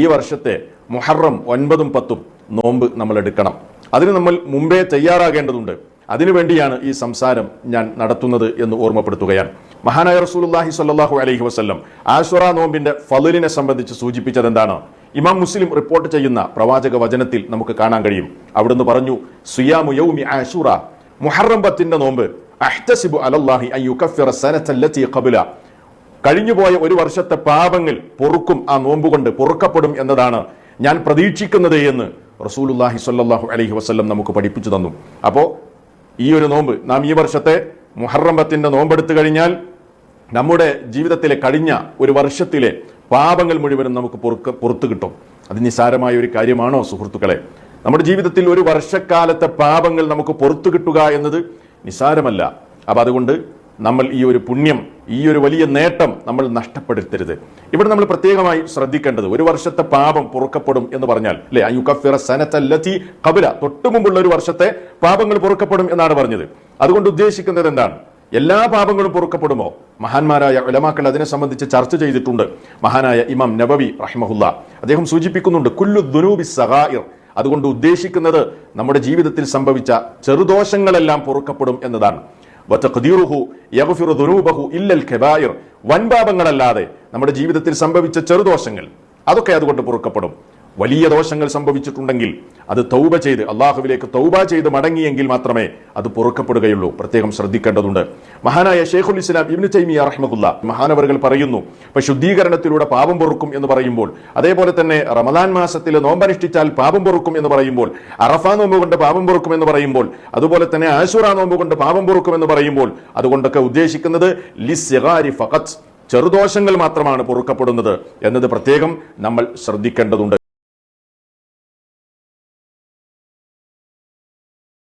ഈ വർഷത്തെ മുഹറം ഒൻപതും പത്തും നോമ്പ് നമ്മൾ എടുക്കണം. അതിന് നമ്മൾ മുമ്പേ തയ്യാറാകേണ്ടതുണ്ട്. അതിനുവേണ്ടിയാണ് ഈ സംസാരം ഞാൻ നടത്തുന്നത് എന്ന് ഓർമ്മപ്പെടുത്തുകയാണ്. മഹാനായ റസൂലുള്ളാഹി സ്വല്ലല്ലാഹു അലൈഹി വസല്ലം ആശുറ നോമ്പിന്റെ ഫലിനെ സംബന്ധിച്ച് സൂചിപ്പിച്ചത് എന്താണ് ഇമാം മുസ്ലിം റിപ്പോർട്ട് ചെയ്യുന്ന പ്രവാചക വചനത്തിൽ നമുക്ക് കാണാൻ കഴിയും. അവിടുന്ന് പറഞ്ഞു സുയാമു യൗമി ആശുറ മുഹറം പത്തിന്റെ നോമ്പ് അഹ്തസിബു അലല്ലാഹി അൻ യുകഫിറ സനത്തല്ലത്തി ഖബല. കഴിഞ്ഞുപോയ ഒരു വർഷത്തെ പാപങ്ങൾ പൊറുക്കും ആ നോമ്പുകൊണ്ട് പൊറുക്കപ്പെടും എന്നതാണ് ഞാൻ പ്രതീക്ഷിക്കുന്നത് എന്ന് റസൂലുല്ലാഹി സ്വല്ലല്ലാഹു അലഹി വസല്ലം നമുക്ക് പഠിപ്പിച്ചു തന്നു. അപ്പോൾ ഈ ഒരു നോമ്പ് നാം ഈ വർഷത്തെ മുഹറമ്പത്തിന്റെ നോമ്പ് നോമ്പെടുത്തു കഴിഞ്ഞാൽ നമ്മുടെ ജീവിതത്തിലെ കഴിഞ്ഞ ഒരു വർഷത്തിലെ പാപങ്ങൾ മുഴുവനും നമുക്ക് പൊറുക്ക പുറത്തു കിട്ടും. അത് നിസ്സാരമായ ഒരു കാര്യമാണോ സുഹൃത്തുക്കളെ? നമ്മുടെ ജീവിതത്തിൽ ഒരു വർഷക്കാലത്തെ പാപങ്ങൾ നമുക്ക് പുറത്തു കിട്ടുക എന്നത് നിസ്സാരമല്ല. അപ്പം അതുകൊണ്ട് നമ്മൾ ഈ ഒരു പുണ്യം ഈ ഒരു വലിയ നേട്ടം നമ്മൾ നഷ്ടപ്പെടുത്തരുത്. ഇവിടെ നമ്മൾ പ്രത്യേകമായി ശ്രദ്ധിക്കേണ്ടത് ഒരു വർഷത്തെ പാപം പൊറുക്കപ്പെടും എന്ന് പറഞ്ഞാൽ അല്ലെ? അയുക്കഫിറ സനത്തല്ലത്തി കബില തൊട്ടു മുമ്പുള്ള ഒരു വർഷത്തെ പാപങ്ങൾ പൊറുക്കപ്പെടും എന്നാണ് പറഞ്ഞത്. അതുകൊണ്ട് ഉദ്ദേശിക്കുന്നത് എന്താണ്? എല്ലാ പാപങ്ങളും പൊറുക്കപ്പെടുമോ? മഹാന്മാരായ ഉലമാക്കൾ അതിനെ സംബന്ധിച്ച് ചർച്ച ചെയ്തിട്ടുണ്ട്. മഹാനായ ഇമാം നബവി റഹിമഹുല്ല അദ്ദേഹം സൂചിപ്പിക്കുന്നുണ്ട് കുല്ലു ദുനൂബി സഹായിർ അതുകൊണ്ട് ഉദ്ദേശിക്കുന്നത് നമ്മുടെ ജീവിതത്തിൽ സംഭവിച്ച ചെറുദോഷങ്ങളെല്ലാം പൊറുക്കപ്പെടും എന്നതാണ്. വതഖ്ദീറുഹു യഗ്ഫിറു ദുനൂബഹു ഇല്ലൽ കബായിർ. വൻപാപങ്ങളല്ലാതെ നമ്മുടെ ജീവിതത്തിൽ സംഭവിച്ച ചെറുദോഷങ്ങൾ അതൊക്കെ അതുകൊണ്ട് പൊറുക്കപ്പെടും. വലിയ ദോഷങ്ങൾ സംഭവിച്ചിട്ടുണ്ടെങ്കിൽ അത് തൗബ ചെയ്ത് അള്ളാഹുവിലേക്ക് തൗബ ചെയ്ത് മടങ്ങിയെങ്കിൽ മാത്രമേ അത് പൊറുക്കപ്പെടുകയുള്ളൂ. പ്രത്യേകം ശ്രദ്ധിക്കേണ്ടതുണ്ട്. മഹാനായ ഷെയ്ഖുൽ ഇസ്ലാം ഇബ്നു തൈമിയ റഹ്മത്തുള്ള മഹാനവറുകൾ പറയുന്നു ഇപ്പൊ ശുദ്ധീകരണത്തിലൂടെ പാപം പൊറുക്കും എന്ന് പറയുമ്പോൾ അതേപോലെ തന്നെ റമദാൻ മാസത്തിൽ നോമ്പനുഷ്ഠിച്ചാൽ പാപം പൊറുക്കും എന്ന് പറയുമ്പോൾ അറഫ നോമ്പ് കൊണ്ട് പാപം പൊറുക്കും എന്ന് പറയുമ്പോൾ അതുപോലെ തന്നെ ആശുറ നോമ്പ് കൊണ്ട് പാപം പൊറുക്കും എന്ന് പറയുമ്പോൾ അതുകൊണ്ടൊക്കെ ഉദ്ദേശിക്കുന്നത് ലിസ്യഗാരി ഫഖത്ത് ചെറുദോഷങ്ങൾ മാത്രമാണ് പൊറുക്കപ്പെടുന്നത്. എന്നത് പ്രത്യേകം നമ്മൾ ശ്രദ്ധിക്കേണ്ടതുണ്ട്.